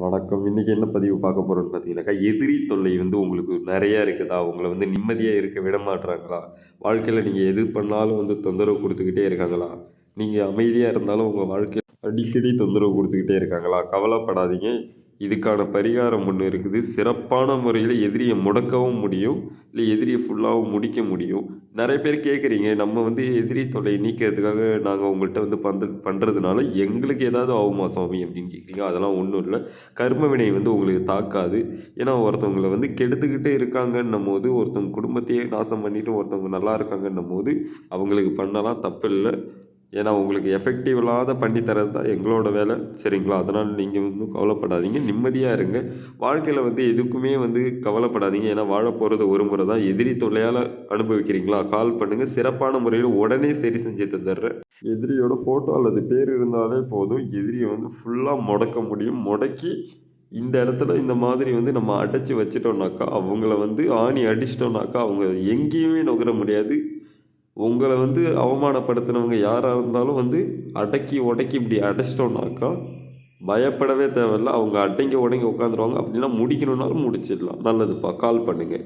வணக்கம். இன்றைக்கி என்ன பதிவு பார்க்க போகிறோம்னு பார்த்தீங்கன்னாக்கா, எதிரி தொல்லை வந்து உங்களுக்கு நிறையா இருக்குதா? உங்களை வந்து நிம்மதியாக இருக்க விட மாட்றாங்களா? வாழ்க்கையில் நீங்கள் எது பண்ணாலும் வந்து தொந்தரவு கொடுத்துக்கிட்டே இருக்காங்களா? நீங்கள் அமைதியாக இருந்தாலும் உங்கள் வாழ்க்கையில அடிக்கடி தொந்தரவு கொடுத்துக்கிட்டே இருக்காங்களா? கவலைப்படாதீங்க. இதுக்கான பரிகாரம் ஒன்று இருக்குது. சிறப்பான முறையில் எதிரியை முடக்கவும் முடியும். இல்லை எதிரியை ஃபுல்லாகவும் முடிக்க முடியும். நிறைய பேர் கேட்குறீங்க, நம்ம வந்து எதிரி தொலை நீக்கிறதுக்காக நாங்கள் உங்கள்கிட்ட வந்து பண்ற பண்ணுறதுனால எங்களுக்கு ஏதாவது ஆகுமா சுவாமி அப்படின்னு கேட்குறீங்க. அதெல்லாம் ஒன்றும் இல்லை கர்ம வினை வந்து உங்களுக்கு தாக்காது. ஏன்னா ஒருத்தவங்களை வந்து கெடுத்துக்கிட்டே இருக்காங்கன்னும் போது ஒருத்தவங்க குடும்பத்தையே நாசம் பண்ணிட்டு ஒருத்தவங்க நல்லா இருக்காங்கன்னும் போது அவங்களுக்கு பண்ணலாம் தப்பில்ல. ஏன்னா உங்களுக்கு எஃபெக்டிவ் இல்லாத பண்ணி தரது தான் எங்களோட வேலை. சரிங்களா? அதனால் நீங்கள் வந்து கவலைப்படாதீங்க. நிம்மதியாக இருங்க. வாழ்க்கையில் வந்து எதுக்குமே வந்து கவலைப்படாதீங்க. ஏன்னா வாழ போகிறது ஒரு முறை தான். எதிரி தொல்லையால் அனுபவிக்கிறீங்களா? கால் பண்ணுங்கள் சிறப்பான முறையில் உடனே சரி செஞ்சு தந்துடுறேன். எதிரியோட ஃபோட்டோ அல்லது பேர் இருந்தாலே போதும். எதிரியை வந்து ஃபுல்லாக முடக்க முடியும். முடக்கி இந்த இடத்துல இந்த மாதிரி வந்து நம்ம அடைச்சி வச்சிட்டோம்னாக்கா அவங்கள வந்து ஆணி அடிச்சிட்டோம்னாக்கா, அவங்க எங்கேயுமே நுகர முடியாது. உங்களை வந்து அவமானப்படுத்தினவங்க யாராக இருந்தாலும் வந்து அடக்கி, உடக்கி இப்படி அடைச்சிட்டோம்னாக்கா, பயப்படவே தேவையில்ல. அவங்க அடங்கி, உடங்கி உட்காந்துருவாங்க. அப்படின்னா முடிக்கணுன்னாலும் முடிச்சிடலாம். நல்லதுப்பா. கால் பண்ணுங்கள்